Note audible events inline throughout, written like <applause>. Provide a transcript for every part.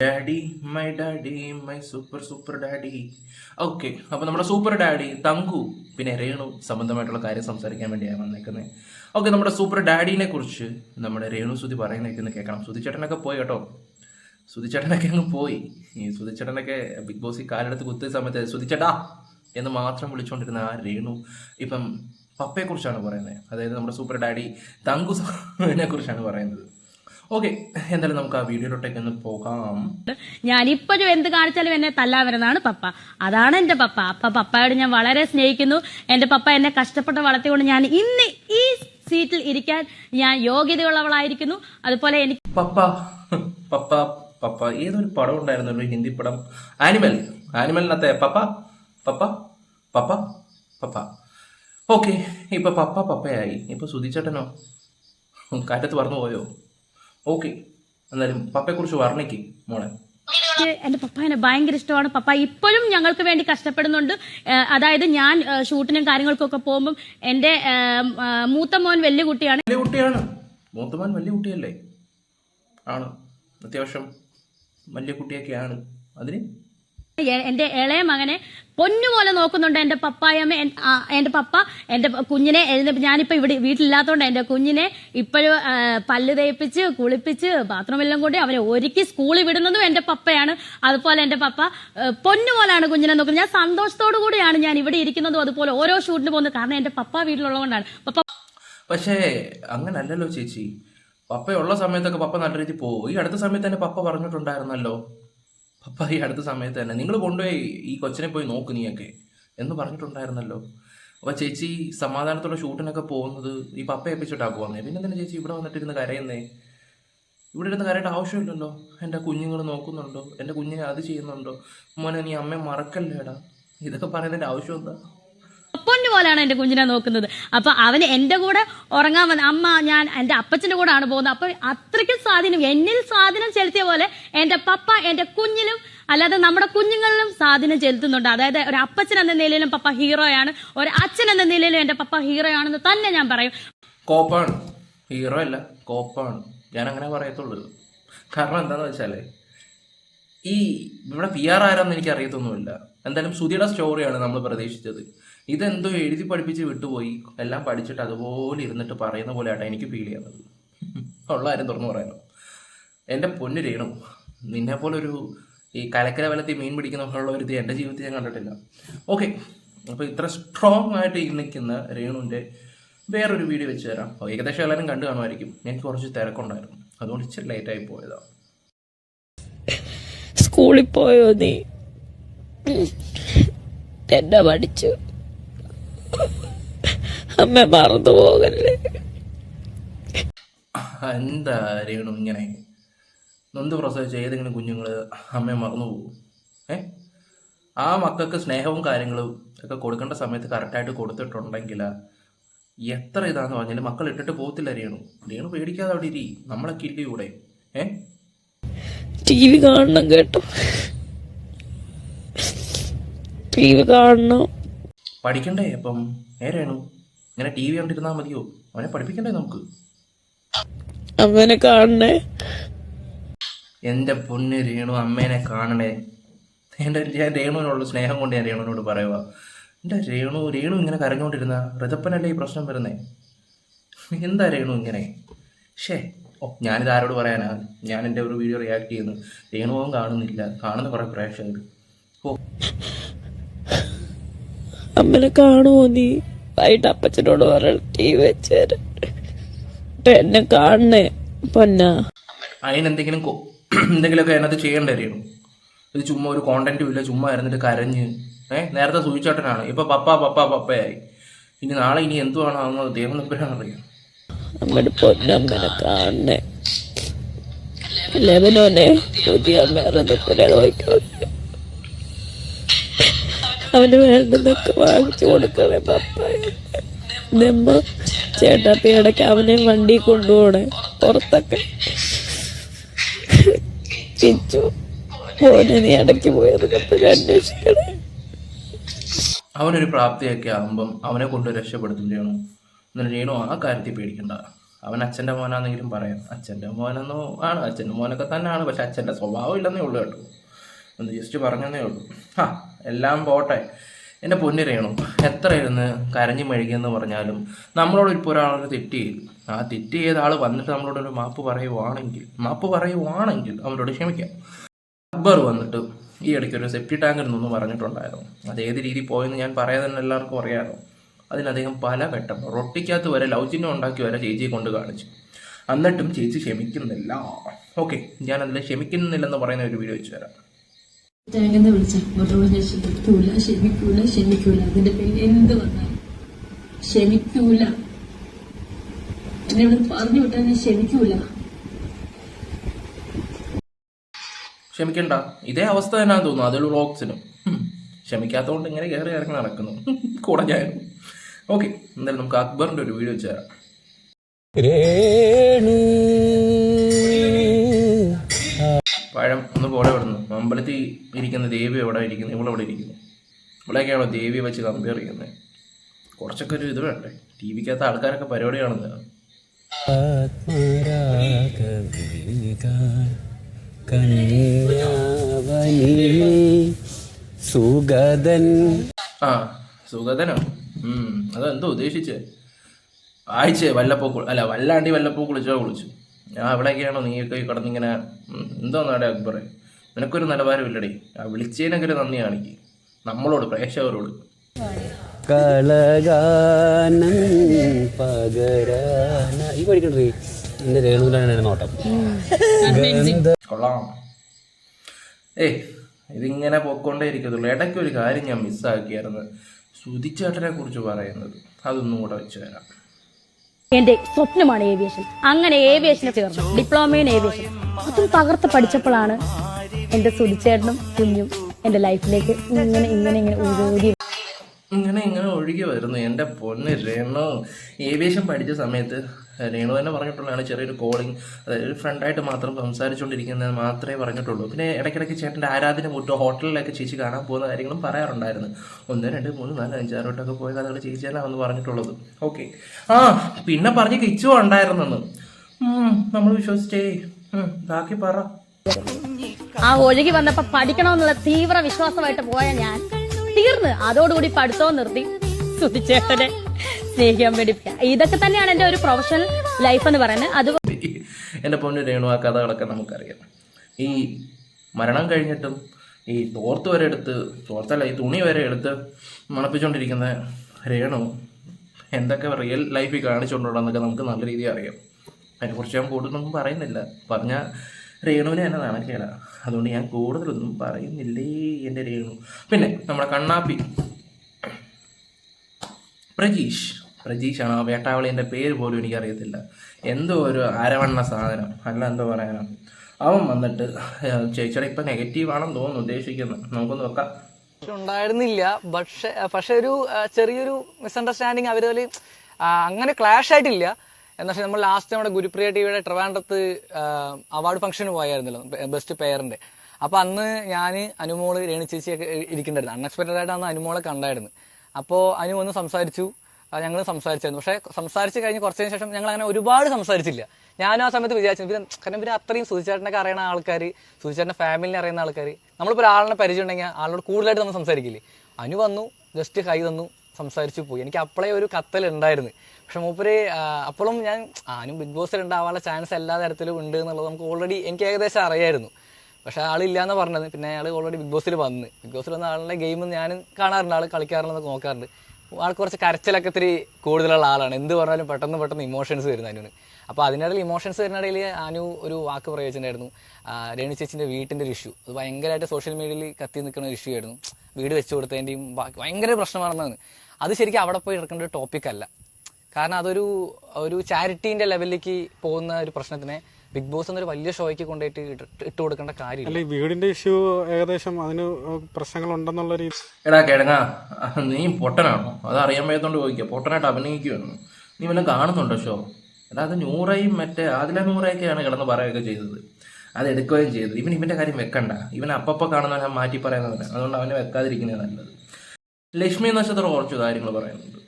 Daddy my daddy my super super daddy okay അപ്പോൾ നമ്മുടെ super daddy Thanku പിന്നെ രേണു സംബന്ധമായിട്ടുള്ള കാര്യം സംസാരിക്കാൻ വേണ്ടിയാണ് വന്നേക്കുന്നത് ഓക്കെ നമ്മുടെ സൂപ്പർ ഡാഡിനെ കുറിച്ച് നമ്മുടെ രേണു സുതി പറയുന്നേക്കെന്ന് കേൾക്കണം. സുതിച്ചേട്ടനൊക്കെ പോയി കേട്ടോ. സുതിച്ചേട്ടനൊക്കെ അങ്ങ് പോയി. ഈ സുതിച്ചേട്ടനൊക്കെ ബിഗ് ബോസിൽ കാലെടുത്ത് കുത്തിയ സമയത്ത് സുതിച്ചേട്ടാ ചേട്ടാ എന്ന് മാത്രം വിളിച്ചുകൊണ്ടിരുന്ന ആ രേണു ഇപ്പം പപ്പയെക്കുറിച്ചാണ് പറയുന്നത്. അതായത് നമ്മുടെ സൂപ്പർ ഡാഡി തങ്കു സാറിനെ കുറിച്ചാണ് പറയുന്നത്. ഓക്കെ എന്തായാലും നമുക്ക് ആ വീഡിയോയിലോട്ടേക്ക് ഒന്ന് പോകാം. ഞാൻ ഇപ്പോഴും എന്ത് കാണിച്ചാലും എന്നെ തല്ലാൻ വരുന്നതാണ് പപ്പ. അതാണ് എന്റെ പപ്പ. അപ്പ പപ്പയോട് ഞാൻ വളരെ സ്നേഹിക്കുന്നു. എന്റെ പപ്പ എന്നെ കഷ്ടപ്പെട്ട് വളർത്തിക്കൊണ്ട് ഞാൻ ഇന്ന് ഈ സീറ്റിൽ ഇരിക്കാൻ ഞാൻ യോഗ്യതയുള്ളവളായിരിക്കുന്നു. അതുപോലെ എനിക്ക് പപ്പ പപ്പ പപ്പ ഏതൊരു പടം ഉണ്ടായിരുന്നല്ലോ ഹിന്ദി പടം? ആനിമൽ ആനിമലിനകത്തെ പപ്പ പപ്പ പപ്പ പപ്പ. ഓക്കെ ഇപ്പൊ പപ്പ പപ്പയായി. ഇപ്പൊ സുധിച്ചേട്ടനോ? കാറ്റത്ത് പറഞ്ഞു പോയോ? ഓക്കെ. എന്നാലും പപ്പയെക്കുറിച്ച് വർണിക്ക് മോളെ. എന്റെ പപ്പ എന്നെ ഭയങ്കര ഇഷ്ടമാണ്. പപ്പ ഇപ്പോഴും ഞങ്ങൾക്ക് വേണ്ടി കഷ്ടപ്പെടുന്നുണ്ട്. അതായത് ഞാൻ ഷൂട്ടിനും കാര്യങ്ങൾക്കൊക്കെ പോകുമ്പോൾ ഏഹ്, മൂത്ത മോൻ വലിയ കുട്ടിയാണ്. വലിയ കുട്ടിയാണ്. മൂത്ത മോൻ വലിയ കുട്ടിയല്ലേ? ആണ്. അത്യാവശ്യം വലിയ കുട്ടിയൊക്കെയാണ്. അതിന് എന്റെ ഇളയ മകനെ പൊന്നുപോലെ നോക്കുന്നുണ്ട് എന്റെ പപ്പായമ്മ എന്റെ പപ്പ എന്റെ കുഞ്ഞിനെ ഞാനിപ്പോ ഇവിടെ വീട്ടിലില്ലാത്തതുകൊണ്ട് എന്റെ കുഞ്ഞിനെ ഇപ്പോഴും പല്ല് തേപ്പിച്ച് കുളിപ്പിച്ച് ബാത്റൂമെല്ലാം കൂടി അവനെ ഒരുക്കി സ്കൂളിൽ വിടുന്നതും എന്റെ പപ്പയാണ്. അതുപോലെ എന്റെ പപ്പ പൊന്നുപോലാണ് കുഞ്ഞിനെ നോക്കുന്നത്. ഞാൻ സന്തോഷത്തോടു കൂടിയാണ് ഞാൻ ഇവിടെ ഇരിക്കുന്നതും അതുപോലെ ഓരോ ഷൂട്ടിന് പോകുന്നത്. കാരണം എന്റെ പപ്പ വീട്ടിലുള്ളതുകൊണ്ടാണ്. പക്ഷേ അങ്ങനല്ലല്ലോ ചേച്ചി. പപ്പയുള്ള സമയത്തൊക്കെ പപ്പ നല്ല രീതിയിൽ പോകും ഈ അടുത്ത സമയത്ത് തന്നെ പപ്പ പറഞ്ഞിട്ടുണ്ടായിരുന്നല്ലോ. പപ്പ ഈ അടുത്ത സമയത്ത് തന്നെ നിങ്ങൾ കൊണ്ടുപോയി ഈ കൊച്ചിനെ പോയി നോക്ക് നീയൊക്കെ എന്ന് പറഞ്ഞിട്ടുണ്ടായിരുന്നല്ലോ. അപ്പോൾ ചേച്ചി സമാധാനത്തോടെ ഷൂട്ടിനൊക്കെ പോകുന്നത് ഈ പപ്പ എപ്പിച്ചിട്ടാണ് പോകുന്നത് പിന്നെ തന്നെ ചേച്ചി ഇവിടെ വന്നിട്ടിരുന്ന് കരയുന്നേ? ഇവിടെ ഇരുന്ന് കരയേണ്ട ആവശ്യമില്ലല്ലോ. എന്റെ കുഞ്ഞുങ്ങൾ നോക്കുന്നുണ്ടോ? എന്റെ കുഞ്ഞിനെ അത് ചെയ്യുന്നുണ്ടോ? മോനെ നീ അമ്മയെ മറക്കല്ലേടാ? ഇതൊക്കെ പറയുന്നതിന്റെ ആവശ്യം എന്താ? പൊന്നു പോലെയാണ് എന്റെ കുഞ്ഞിനെ നോക്കുന്നത്. അപ്പൊ അവന് എന്റെ കൂടെ ഉറങ്ങാൻ വന്ന അമ്മ ഞാൻ എന്റെ അപ്പച്ചന്റെ കൂടെ ആണ് പോകുന്നത്. അപ്പൊ അത്രയ്ക്കും സ്വാധീനം എന്നിൽ സ്വാധീനം ചെലുത്തിയ പോലെ എന്റെ പപ്പ എന്റെ കുഞ്ഞിലും അല്ലാതെ നമ്മുടെ കുഞ്ഞുങ്ങളിലും സ്വാധീനം ചെലുത്തുന്നുണ്ട്. അതായത് ഒരു അപ്പച്ചൻ എന്ന നിലയിലും പപ്പ ഹീറോയാണ് ഒരു അച്ഛൻ എന്ന നിലയിലും എന്റെ പപ്പ ഹീറോ ആണെന്ന് തന്നെ ഞാൻ പറയും. കോപ്പാണ്. ഹീറോ അല്ല കോപ്പാണ്. ഞാൻ അങ്ങനെ പറയത്തുള്ളൂ. കാരണം എന്താന്ന് വെച്ചാൽ ഈ ഇവിടെ പി ആർ ആരാന്ന് എനിക്ക് അറിയത്തൊന്നുമില്ല എന്തായാലും സുധിയുടെ സ്റ്റോറിയാണ് നമ്മൾ പ്രതീക്ഷിച്ചത്. ഇതെന്തോ എഴുതി പഠിപ്പിച്ച് വിട്ടുപോയി. എല്ലാം പഠിച്ചിട്ട് അതുപോലെ ഇരുന്നിട്ട് പറയുന്ന പോലെയാട്ടോ എനിക്ക് ഫീൽ ചെയ്യുന്നത്. ഉള്ള ആരും തുറന്നു പറയാനോ എന്റെ പൊന്നു രേണു നിന്നെ പോലൊരു ഒരു ഈ കലക്കര വലത്തിൽ മീൻ പിടിക്കുന്ന പോലുള്ള ഒരു ഇത് എന്റെ ജീവിതത്തിൽ ഞാൻ കണ്ടിട്ടില്ല. ഓക്കെ അപ്പോൾ ഇത്ര സ്ട്രോങ് ആയിട്ട് നിൽക്കുന്ന രേണുവിന്റെ വേറൊരു വീഡിയോ വെച്ച് തരാം. ഏകദേശം എല്ലാവരും കണ്ടു കാണുമായിരിക്കും. എനിക്ക് കുറച്ച് തിരക്കുണ്ടായിരുന്നു. അതുകൊണ്ട് ഇച്ചിരി ലേറ്റായി പോയതാണ് സ്കൂളിൽ പോയോ നീ? എന്നെ പഠിച്ചു? അമ്മ മറന്നു പോകല്ലേ? എന്താ രേണു ഇങ്ങനെ നൊന്ത് പ്രസവിച്ച ഏതെങ്കിലും കുഞ്ഞുങ്ങൾ അമ്മയെ മറന്നു പോകും? ഏ? ആ മക്കൾക്ക് സ്നേഹവും കാര്യങ്ങളും ഒക്കെ കൊടുക്കേണ്ട സമയത്ത് കറക്റ്റായിട്ട് കൊടുത്തിട്ടുണ്ടെങ്കിൽ എത്ര ഇതാന്ന് പറഞ്ഞാലും മക്കൾ ഇട്ടിട്ട് പോകത്തില്ല രേണു. രേണു പേടിക്കാതെ അവിടെ ഇരി. നമ്മളെ ഇല്ല ഇവിടെ ഏ? ടി വി കാണണം കേട്ടോ. ടി വി കാണണം. പഠിക്കണ്ടേ? അപ്പം നേരെയാണ് ഇങ്ങനെ ടി വി കണ്ടിരുന്നാൽ മതിയോ? അവനെ പഠിപ്പിക്കണ്ടേ നമുക്ക്? അവനെ കാണണേ. എന്റെ പൊന്ന് രേണു അമ്മേനെ കാണണേ. എന്റെ ഞാൻ രേണുവിനുള്ള സ്നേഹം കൊണ്ട് ഞാൻ രേണുവിനോട് പറയുക എന്റെ രേണു? രേണു ഇങ്ങനെ കരഞ്ഞുകൊണ്ടിരുന്ന ഋതപ്പനല്ലേ ഈ പ്രശ്നം വരുന്നേ? എന്താ രേണു ഇങ്ങനെ? ഷേ ഓ ഞാനിത് ആരോട് പറയാനാ? ഞാൻ എന്റെ ഒരു വീഡിയോ റിയാക്ട് ചെയ്യുന്നു. രേണുവും കാണുന്നില്ല. കാണുന്ന കുറേ പ്രേക്ഷകർ ഓ. അമ്മനെ കാണുമോ നീ? വൈകിട്ട് അപ്പച്ചനോട് പറയണം ടി വി വെച്ച് എന്നെ കാണണേ പൊന്നാ. അതിനെന്തെങ്കിലും എന്തെങ്കിലുമൊക്കെ അതിനകത്ത് ചെയ്യേണ്ട ഇത് ചുമ്മാ ഒരു കോണ്ടന്റും ഇല്ല ചുമ്മാ ഇരുന്നിട്ട് കരഞ്ഞ്. ഏഹ് നേരത്തെ സൂചിച്ചോട്ടനാണ്. ഇപ്പൊ പപ്പ പപ്പ പപ്പയായി. ഇനി നാളെ ഇനി എന്തുവാണോ ആവുന്നത്? ദൈവം നമ്പരാണ് അറിയാം അമ്മയുടെ പൊന്നമ്മനെ കാണണേ. ലെബനോനെ പുതിയ അമ്മ ഋതുപ്പനെ നോക്കിക്കോട്ടെ അവന് വേണ്ടതൊക്കെ വാങ്ങിച്ചു കൊടുക്കണേ പപ്പ. നമ്മ ചേട്ടാപ്പി ഇടയ്ക്ക് അവനെ വണ്ടി കൊണ്ടുപോണേ പുറത്തൊക്കെ. ചിച്ചു മോനെ നീ ഇടയ്ക്ക് പോയതൊക്കെ അന്വേഷിക്കണേ. അവനൊരു പ്രാപ്തിയൊക്കെ ആകുമ്പം അവനെ കൊണ്ട് രക്ഷപ്പെടുത്തും എന്നിട്ട് രേണു ആ കാര്യത്തിൽ പേടിക്കണ്ട. അവൻ അച്ഛന്റെ മോനാണെന്നെങ്കിലും പറയാം. അച്ഛന്റെ മോനെന്നോ ആണ് അച്ഛന്റെ മോനൊക്കെ തന്നെയാണ് പക്ഷെ അച്ഛന്റെ സ്വഭാവം ഇല്ലെന്നേ ഉള്ളൂ കേട്ടോ. ഒന്ന് ജസ്റ്റ് പറഞ്ഞതേ ഉള്ളൂ. ആ എല്ലാം പോട്ടെ. എന്റെ പൊന്നു എത്ര ഇരുന്ന് കരഞ്ഞു മെഴുകിയെന്ന് പറഞ്ഞാലും നമ്മളോട് ഇപ്പോൾ ഒരാളൊരു തെറ്റ് ചെയ്തു. ആ തെറ്റ് ചെയ്ത ആൾ വന്നിട്ട് നമ്മളോട് ഒരു മാപ്പ് പറയുവാണെങ്കിൽ മാപ്പ് പറയുവാണെങ്കിൽ അവരോട് ക്ഷമിക്കാം. അക്ബർ വന്നിട്ട് ഈ ഇടയ്ക്ക് ഒരു സെപ്റ്റി ടാങ്കിൽ നിന്നും പറഞ്ഞിട്ടുണ്ടായിരുന്നു. അത് ഏത് രീതി പോയെന്ന് ഞാൻ പറയാതെ തന്നെ എല്ലാവർക്കും അറിയാമല്ലോ അതിന് അദ്ദേഹം പല ഘട്ടം റൊട്ടിക്കകത്ത് വരെ ലൗചിന്യം ഉണ്ടാക്കി വരെ ചേച്ചിയെ കൊണ്ട് കാണിച്ചു. എന്നിട്ടും ചേച്ചി ക്ഷമിക്കുന്നില്ല. ഓക്കെ ഞാൻ അതിൽ ക്ഷമിക്കുന്നില്ലെന്ന് പറയുന്ന ഒരു വീഡിയോ വെച്ച് തരാം. ടാങ്കെന്ന് ഞാൻ ക്ഷമിക്കൂല ക്ഷമിക്കൂല ക്ഷമിക്കൂല. അതിന്റെ പേര് എന്ത് വന്നാലും. ക്ഷമിക്കൂല. എന്നെ ഇവിടെ പറഞ്ഞു വിട്ടാൽ ഞാൻ ക്ഷമിക്കൂല. ക്ഷമിക്കണ്ട. ഇതേ അവസ്ഥ തന്നെയാന്ന് തോന്നുന്നു. അതിൽ റോക്സിനും ക്ഷമിക്കാത്തതുകൊണ്ട് ഇങ്ങനെ കയറി ഇറങ്ങി നടക്കുന്നു. <laughs> കൂടെ ഞാൻ ഓക്കെ. എന്തായാലും നമുക്ക് അക്ബറിന്റെ ഒരു വീഡിയോ ചേരാം തരാം. പഴം ഒന്ന് പോലെ വിടുന്നു അമ്പലത്തിൽ ഇരിക്കുന്ന ദേവി എവിടെ ഇരിക്കുന്നു? ഇവളെവിടെ ഇരിക്കുന്നു? ഇവിടെയൊക്കെയാണോ ദേവിയെ വെച്ച് കമ്പയർ ചെയ്യുന്നത് കുറച്ചൊക്കെ ഒരു ഇത് വേണ്ടേ? ടി വിക്കകത്ത് ആൾക്കാരൊക്കെ പരിപാടി കാണുന്നതാണ് സുഗതൻ. ആ സുഗതനോ? അതെന്തോ ഉദ്ദേശിച്ചേ? ആഴ്ച വല്ലപ്പോ അല്ല വല്ലാണ്ടി വല്ലപ്പോ കുളിച്ചോ കുളിച്ചു ഞാൻ അവിടെയൊക്കെയാണോ നീ ഒക്കെ കിടന്നിങ്ങനെ എന്തോ നാടെ അക്ബറെ നിനക്കൊരു നിലവാരമില്ലടേ. ആ വിളിച്ചതിനെങ്കിലും നന്ദി കാണിക്ക്. നമ്മളോട് പ്രേക്ഷകരോട്. കളഗാനം പകരാന ഈ പഠിക്കണ്ടേ എന്റെ രേണുവിലാണ് നോട്ടം. കൊള്ളാം. ഏയ് ഇതിങ്ങനെ പൊക്കോണ്ടേ ഇരിക്കത്തുള്ളൂ. ഇടയ്ക്ക് ഒരു കാര്യം ഞാൻ മിസ്സാക്കിയായിരുന്നു സുതിച്ചേട്ടനെ കുറിച്ച് പറയുന്നത്. അതൊന്നും കൂടെ വെച്ച് തരാം. എന്റെ സ്വപ്നമാണ് ഏവിയേഷൻ അങ്ങനെ ഏവിയേഷനെ ചേർന്നു. ഡിപ്ലോമ ഇൻ ഏവിയേഷൻ അതും തകർത്ത് പഠിച്ചപ്പോഴാണ് എന്റെ സുതിച്ചേട്ടനും കുഞ്ഞും എന്റെ ലൈഫിലേക്ക് ഇങ്ങനെ ഇങ്ങനെ ഇങ്ങനെ ഒഴുകി ഇങ്ങനെ ഇങ്ങനെ ഒഴുകി വരുന്നു. എന്റെ പൊന്ന് രേണു ഏവിയേഷൻ പഠിച്ച സമയത്ത് രേണു തന്നെ പറഞ്ഞിട്ടുള്ളതാണ് ചെറിയൊരു കോളിങ് അതായത് ഒരു ഫ്രണ്ടായിട്ട് മാത്രം സംസാരിച്ചുകൊണ്ടിരിക്കുന്നത് മാത്രമേ പറഞ്ഞിട്ടുള്ളൂ. പിന്നെ ഇടയ്ക്കിടയ്ക്ക് ചേട്ടന്റെ ആരാധന മുറ്റോ ഹോട്ടലിലൊക്കെ ചേച്ചി കാണാൻ പോകുന്ന കാര്യങ്ങളും പറയാറുണ്ടായിരുന്നു. ഒന്ന് രണ്ട് മൂന്ന് നാല് അഞ്ചാറ് വട്ടമൊക്കെ പോയ കഥകൾ ചേച്ചിയാണ് അന്ന് പറഞ്ഞിട്ടുള്ളത്. ഓക്കെ ആ പിന്നെ പറഞ്ഞ് കിച്ചു ഉണ്ടായിരുന്നെന്ന്. നമ്മൾ വിശ്വസിച്ചേ. ബാക്കി പറ. ആ ഒഴുകി വന്നപ്പോ പഠിക്കണമെന്നുള്ള തീവ്ര വിശ്വാസമായിട്ട് പോയ ഞാൻ. തീർന്ന്. അതോടുകൂടി പഠിത്തവും നിർത്തി. സുധിച്ചേട്ടനെ. സ്നേഹിക്കാൻ വേണ്ടി ഇതൊക്കെ തന്നെയാണ് എന്റെ ഒരു പ്രൊഫഷണൽ ലൈഫ് എന്ന് പറയുന്നത്. അത് എന്റെ പൊന്നു രേണു ആ കഥകളൊക്കെ നമുക്കറിയാം. ഈ മരണം കഴിഞ്ഞിട്ടും ഈ തോർത്ത് വരെ എടുത്ത് തോർത്തല്ല ഈ തുണി വരെ എടുത്ത് മണപ്പിച്ചുകൊണ്ടിരിക്കുന്ന രേണു എന്തൊക്കെ റിയൽ ലൈഫിൽ കാണിച്ചുകൊണ്ടുള്ളതെന്നൊക്കെ നമുക്ക് നല്ല രീതിയിൽ അറിയാം. അതിനെക്കുറിച്ച് ഞാൻ കൂടുതലൊന്നും പറയുന്നില്ല. പറഞ്ഞ രേണുവിനെ തന്നെ നാണക്കേട. അതുകൊണ്ട് ഞാൻ കൂടുതലൊന്നും പറയുന്നില്ലേ എന്റെ രേണു. പിന്നെ നമ്മുടെ കണ്ണാപ്പി. പ്രജീഷ്. പ്രജീഷാണ്? വേട്ടാവളിന്റെ പേര് പോലും എനിക്കറിയത്തില്ല. എന്തോ ഒരു അരവണ്ണ സാധനം. അല്ല എന്തോ പറയാനോ. അവൻ വന്നിട്ട് ചേച്ചിയുടെ ഇപ്പം നെഗറ്റീവ് ആണെന്ന് തോന്നുന്നു ഉദ്ദേശിക്കുന്നു. നമുക്കൊന്ന് നോക്കാം. ഉണ്ടായിരുന്നില്ല പക്ഷെ പക്ഷെ ഒരു ചെറിയൊരു മിസ്അണ്ടർസ്റ്റാൻഡിങ് തമ്മിൽ, അങ്ങനെ ക്ലാഷ് ആയിട്ടില്ല. എന്താ വെച്ചാൽ നമ്മൾ ലാസ്റ്റ് നമ്മുടെ ഗുരുപ്രിയ ടിവിയുടെ ട്രിവാൻഡ്രത്ത് അവാർഡ് ഫംഗ്ഷന് പോയായിരുന്നല്ലോ ബെസ്റ്റ് പെയറിന്റെ അപ്പൊ അന്ന് ഞാൻ അനുമോൾ രേണു ചേച്ചിയൊക്കെ ഇരിക്കുന്നുണ്ടായിരുന്നു അൺഎക്സ്പെക്ടഡ് ആയിട്ട് അന്ന് അനുമോളെ കണ്ടായിരുന്നു. അപ്പോൾ അനു ഒന്ന് സംസാരിച്ചു. ഞങ്ങൾ സംസാരിച്ചായിരുന്നു. പക്ഷേ സംസാരിച്ച് കഴിഞ്ഞ് കുറച്ചതിന് ശേഷം ഞങ്ങൾ അങ്ങനെ ഒരുപാട് സംസാരിച്ചില്ല. ഞാൻ ആ സമയത്ത് വിചാരിച്ചു പിന്നെ കാരണം പിന്നെ അത്രയും സുധിച്ചേട്ടനൊക്കെ അറിയുന്ന ആൾക്കാർ സുധിച്ചേട്ടന്റെ ഫാമിലിനെ അറിയുന്ന ആൾക്കാർ നമ്മളിപ്പോൾ ഒരാളിനെ പരിചയം ഉണ്ടെങ്കിൽ ആളോട് കൂടുതലായിട്ട് നമ്മൾ സംസാരിക്കില്ലേ? അനു വന്നു ജസ്റ്റ് കൈ തന്നു സംസാരിച്ചു പോയി. എനിക്ക് അപ്പോഴേ ഒരു കത്തൽ ഉണ്ടായിരുന്നു പക്ഷെ മൂപ്പര് അപ്പോഴും ഞാൻ ആനും ബിഗ് ബോസിൽ ഉണ്ടാവാനുള്ള ചാൻസ് എല്ലാ തരത്തിലും ഉണ്ട് എന്നുള്ളത് നമുക്ക് ഓൾറെഡി എനിക്ക് ഏകദേശം അറിയായിരുന്നു. പക്ഷെ ആളില്ല എന്ന് പറഞ്ഞത്. പിന്നെ അയാൾ ഓൾറെഡി ബിഗ് ബോസിൽ വന്ന്. ബിഗ് ബോസിൽ വന്ന ആളുടെ ഗെയിം ഞാൻ കാണാറുണ്ട് ആൾ കളിക്കാറുണ്ടെന്ന് നോക്കാറുണ്ട്. ആൾക്ക് കുറച്ച് കരച്ചിലൊക്കെ ഇത്തിരി കൂടുതലുള്ള ആളാണ്. എന്ത് പറഞ്ഞാലും പെട്ടെന്ന് പെട്ടെന്ന് ഇമോഷൻസ് വരുന്ന അനുവിന്. അപ്പോൾ അതിനിടയിൽ ഇമോഷൻസ് വരുന്നിടയിൽ അനു ഒരു വാക്ക് പ്രയോഗിച്ചിട്ടുണ്ടായിരുന്നു. രേണു ചേച്ചിന്റെ വീട്ടിന്റെ ഒരു ഇഷ്യൂ അത് ഭയങ്കരമായിട്ട് സോഷ്യൽ മീഡിയയിൽ കത്തി നിൽക്കുന്ന ഒരു ഇഷ്യൂ ആയിരുന്നു. വീട് വെച്ചു കൊടുത്തതിന്റെയും ഭയങ്കര പ്രശ്നമാണെന്നാണ്. അത് ശരിക്കും അവിടെ പോയി എടുക്കേണ്ട ഒരു ടോപ്പിക്കല്ല കാരണം അതൊരു ഒരു ചാരിറ്റീന്റെ ലെവലിലേക്ക് പോകുന്ന ഒരു പ്രശ്നത്തിനെ ബിഗ് ബോസ് എന്നൊരു വലിയ ഷോയ്ക്ക് കൊണ്ടുപോയിട്ട് ഇട്ട് കൊടുക്കേണ്ട കാര്യമില്ല. അല്ല വീടിന്റെ ഇഷ്യൂ ഏകദേശം അതിന് പ്രശ്നങ്ങൾ ഉണ്ടെന്നുള്ള രീതി എടാ കിഴങ്ങാ നീ പൊട്ടനാണോ? അത് അറിയാൻ വയ്യാത്തോണ്ട് ചോദിക്കുക പൊട്ടനായിട്ട് അഭിനയിക്കുകയാണ് നീ വല്ലതും കാണുന്നുണ്ടോ ഷോ എടാ അത് നൂറയും മറ്റേ അതിലെ നൂറയൊക്കെയാണ് കിടന്ന് പറയുകയൊക്കെ ചെയ്തത്. അത് എടുക്കുകയും ചെയ്തത്. ഇവൻ ഇവന്റെ കാര്യം വെക്കണ്ട. ഇവൻ അപ്പപ്പോൾ കാണുന്നവനെ മാറ്റി പറയുന്നവനെ. അതുകൊണ്ട് അവനെ വെക്കാതിരിക്കുന്നത് നല്ലത്. ലക്ഷ്മി നക്ഷത്രം കുറച്ച് കാര്യങ്ങൾ പറയുന്നുണ്ട്.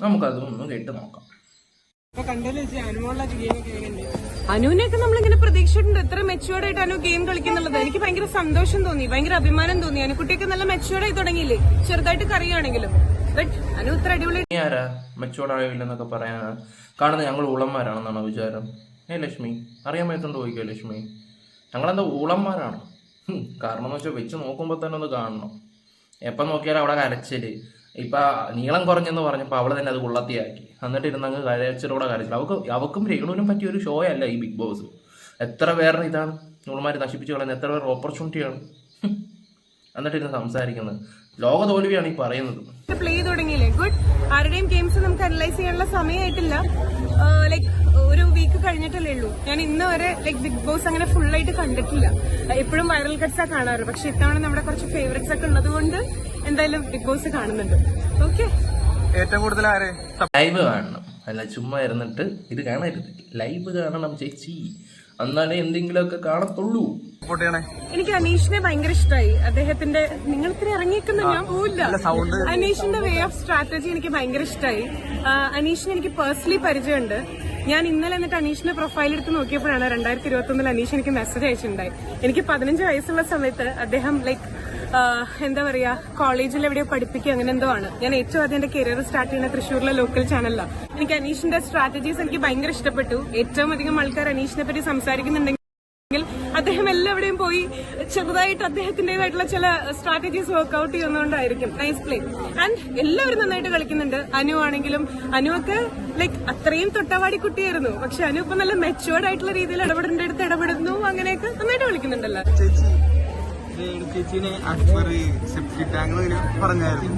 നമുക്കതൊന്ന് കേട്ട് നോക്കാം. അനുവിനെയൊക്കെ നമ്മളിങ്ങനെ പ്രതീക്ഷിച്ചിട്ടുണ്ട്. എത്ര മെച്ചുവേർഡ് ആയിട്ട് അനു ഗെയിം കളിക്കുന്നുള്ളത് എനിക്ക് ഭയങ്കര സന്തോഷം തോന്നി. ഭയങ്കര അഭിമാനം തോന്നി. അനുകുട്ടിയൊക്കെ നല്ല മെച്ചുവേർഡ് ആയി തുടങ്ങിയില്ലേ? ചെറുതായിട്ട് കറിയാണെങ്കിലും ബട്ട് അനു ഇത്ര അടിപൊളി നീ ആരാ? മെച്ചുവേർഡ് ആയില്ലെന്നൊക്കെ പറയാനാണ് കാണുന്നത് ഞങ്ങൾ ഉളന്മാരാണെന്നാണ് വിചാരം? ഏ ലക്ഷ്മി അറിയാൻ പറ്റുന്നുണ്ട് ചോദിക്കോ ലക്ഷ്മി. ഞങ്ങളെന്താ ഉളന്മാരാണ്? കാരണം എന്ന് വെച്ചാൽ വെച്ച് നോക്കുമ്പോൾ തന്നെ ഒന്ന് കാണണം. എപ്പം നോക്കിയാലും അവിടെ കരച്ചിൽ. ഇപ്പം നീളം കുറഞ്ഞെന്ന് പറഞ്ഞപ്പോൾ അവൾ തന്നെ അത് കുള്ളത്തിയാക്കി. എന്നിട്ട് ഇരുന്നങ്ങ് കരച്ചിലൂടെ കരച്ചില്ല അവൾക്ക് അവക്കും രേണുവിനും പറ്റിയ ഒരു ഷോ അല്ല ഈ ബിഗ് ബോസ് എത്ര പേരുടെ ഇതാണ്? ഇവളുമാർ നശിപ്പിച്ചു കളയുന്നത് എത്ര പേരുടെ ഓപ്പർച്യൂണിറ്റിയാണ് ആണ്? എന്നിട്ട് ഇരുന്ന് സംസാരിക്കുന്നത്. ലോക തോൽവിയാണ് ഈ പറയുന്നത്. പ്ലേ തുടങ്ങിയില്ലേ? ഗുഡ് ആരുടെയും ഗെയിംസ് നമുക്ക് അനലൈസ് ചെയ്യാനുള്ള സമയമായിട്ടില്ല. ലൈക്ക് ഒരു വീക്ക് കഴിഞ്ഞിട്ടല്ലേ ഉള്ളൂ. ഞാൻ ഇന്ന് വരെ ലൈക് ബിഗ് ബോസ് അങ്ങനെ ഫുൾ ആയിട്ട് കണ്ടിട്ടില്ല. എപ്പോഴും വൈറൽ കട്ട്സാ കാണാറ്. പക്ഷെ ഇത്തവണ നമ്മുടെ കുറച്ച് ഫേവറേറ്റ്സ് ഒക്കെ ഉള്ളത് കൊണ്ട് എന്തായാലും ബിഗ് ബോസ് കാണുന്നുണ്ട്. ഓക്കെ ഏറ്റവും കൂടുതൽ ആരെ? ലൈവ് കാണണം. അല്ല ചുമ്മാ ഇരുന്നിട്ട് ഇത് കാണരുത്. ലൈവ് കാണണം ചേച്ചി. എന്നാലേ എന്തെങ്കിലുമൊക്കെ കാണത്തുള്ളൂ. എനിക്ക് അനീഷിനെ ഭയങ്കര ഇഷ്ടമായി അദ്ദേഹത്തിന്റെ നിങ്ങൾ ഇത്ര ഇറങ്ങിയിരിക്കുന്ന ഞാൻ പോവില്ല. അനീഷിന്റെ വേ ഓഫ് സ്ട്രാറ്റജി എനിക്ക് ഭയങ്കര ഇഷ്ടമായി അനീഷിനെ എനിക്ക് പേഴ്സണലി പരിചയമുണ്ട്. ഞാൻ ഇന്നലെ എന്നിട്ട് അനീഷിന്റെ പ്രൊഫൈൽ എടുത്ത് നോക്കിയപ്പോഴാണ് രണ്ടായിരത്തി ഇരുപത്തി ഒന്നിൽ അനീഷ് എനിക്ക് മെസ്സേജ് അയച്ചിട്ടുണ്ടായി എനിക്ക് പതിനഞ്ച് വയസ്സുള്ള സമയത്ത് അദ്ദേഹം ലൈക്ക് എന്താ പറയാ കോളേജിൽ എവിടെയോ പഠിപ്പിക്കുക അങ്ങനെ എന്തോ ആണ്. ഞാൻ ഏറ്റവും ആദ്യം എന്റെ കരിയർ സ്റ്റാർട്ട് ചെയ്യുന്ന തൃശ്ശൂരിലെ ലോക്കൽ ചാനലിലാണ് എനിക്ക് അനീഷിന്റെ സ്ട്രാറ്റജീസ് എനിക്ക് ഭയങ്കര ഇഷ്ടപ്പെട്ടു. ഏറ്റവും അധികം ആൾക്കാർ അനീഷിനെ പറ്റി സംസാരിക്കുന്നുണ്ടെങ്കിൽ അദ്ദേഹം എല്ലാവിടെയും പോയി ചെറുതായിട്ട് അദ്ദേഹത്തിന്റേതായിട്ടുള്ള ചില സ്ട്രാറ്റജീസ് വർക്ക്ഔട്ട് ചെയ്യുന്നതുകൊണ്ടായിരിക്കും. നൈസ് പ്ലേ ആൻഡ് എല്ലാവരും നന്നായിട്ട് കളിക്കുന്നുണ്ട്. അനു ആണെങ്കിലും അനുവൊക്കെ ലൈക് ലൈക്ക് അത്രയും തൊട്ടവാടി കുട്ടിയായിരുന്നു. പക്ഷെ അനു ഇപ്പൊ നല്ല മെച്ചുവേർഡ് ആയിട്ടുള്ള രീതിയിൽ ഇടപെടേണ്ട അടുത്ത് ഇടപെടുന്നു അങ്ങനെയൊക്കെ നന്നായിട്ട് കളിക്കുന്നുണ്ടല്ലോ. ചേച്ചിനെ അക്ബർ സെപ്റ്റി ടാങ്ക് പറഞ്ഞായിരുന്നു.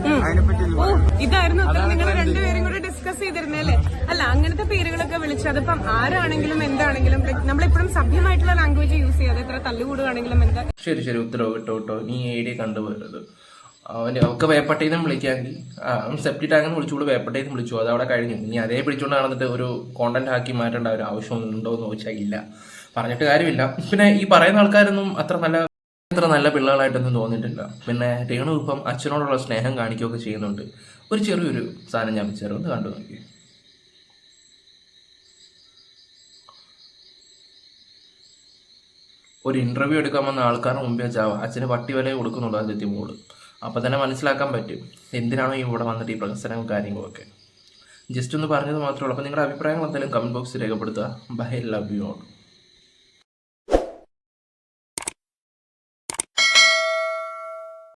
ഇതായിരുന്നു ഉത്തരം നിങ്ങൾ രണ്ടുപേരും കൂടെ ഡിസ്കസ് ചെയ്തിരുന്നല്ലേ അല്ല? അങ്ങനത്തെ പേരുകളൊക്കെ വിളിച്ച് അതിപ്പം ആരാണെങ്കിലും എന്താണെങ്കിലും നമ്മളെപ്പോഴും സഭ്യമായിട്ടുള്ള ലാംഗ്വേജ് യൂസ് ചെയ്യാതെ എത്ര തല്ലുകൂടുകയാണെങ്കിലും എന്താ ശരി ശരി ഉത്തരവ് കിട്ടോ കേട്ടോ. നീ ഏടിയെ കണ്ടുപോയത് അവന്റെ ഒക്കെ വേപ്പട്ടയിൽ നിന്ന് വിളിക്കാമെങ്കിൽ. സെപ്റ്റി ടാങ്കെന്ന് വിളിച്ചുകൊണ്ട് വേപ്പട്ടയിൽ നിന്ന് വിളിച്ചു അത് അവിടെ കഴിഞ്ഞു. ഇനി അതേ പിടിച്ചുകൊണ്ട് നടന്നിട്ട് ഒരു കോണ്ടന്റ് ആക്കി മാറ്റേണ്ട ഒരു ആവശ്യം ഉണ്ടോ എന്ന് ചോദിച്ചാൽ ഇല്ല. പറഞ്ഞിട്ട് കാര്യമില്ല. പിന്നെ ഈ പറയുന്ന ആൾക്കാരൊന്നും അത്ര നല്ല അത്ര നല്ല പിള്ളേരായിട്ടൊന്നും തോന്നിയിട്ടില്ല. പിന്നെ രേണു ഇപ്പം അച്ഛനോടുള്ള സ്നേഹം കാണിക്കുകയൊക്കെ ചെയ്യുന്നുണ്ട്. ഒരു ചെറിയൊരു സാധനം ഞാൻ വെച്ചാൽ ഒന്ന് കണ്ടു നോക്കി. ഒരു ഇന്റർവ്യൂ എടുക്കാൻ വന്ന ആൾക്കാരുടെ മുമ്പേ വെച്ചാൽ അച്ഛന് പട്ടി വില കൊടുക്കുന്നുള്ളൂ ആദ്യത്തെ മോൾ. അപ്പോൾ തന്നെ മനസ്സിലാക്കാൻ പറ്റും എന്തിനാണോ ഈ ഇവിടെ വന്നിട്ട് ഈ പ്രഹസനവും കാര്യങ്ങളൊക്കെ ജസ്റ്റ് ഒന്ന് പറഞ്ഞത് മാത്രമേ ഉള്ളൂ. അപ്പോൾ നിങ്ങളുടെ അഭിപ്രായങ്ങൾ എന്തായാലും കമന്റ് ബോക്സിൽ രേഖപ്പെടുത്തുക. Bye love you all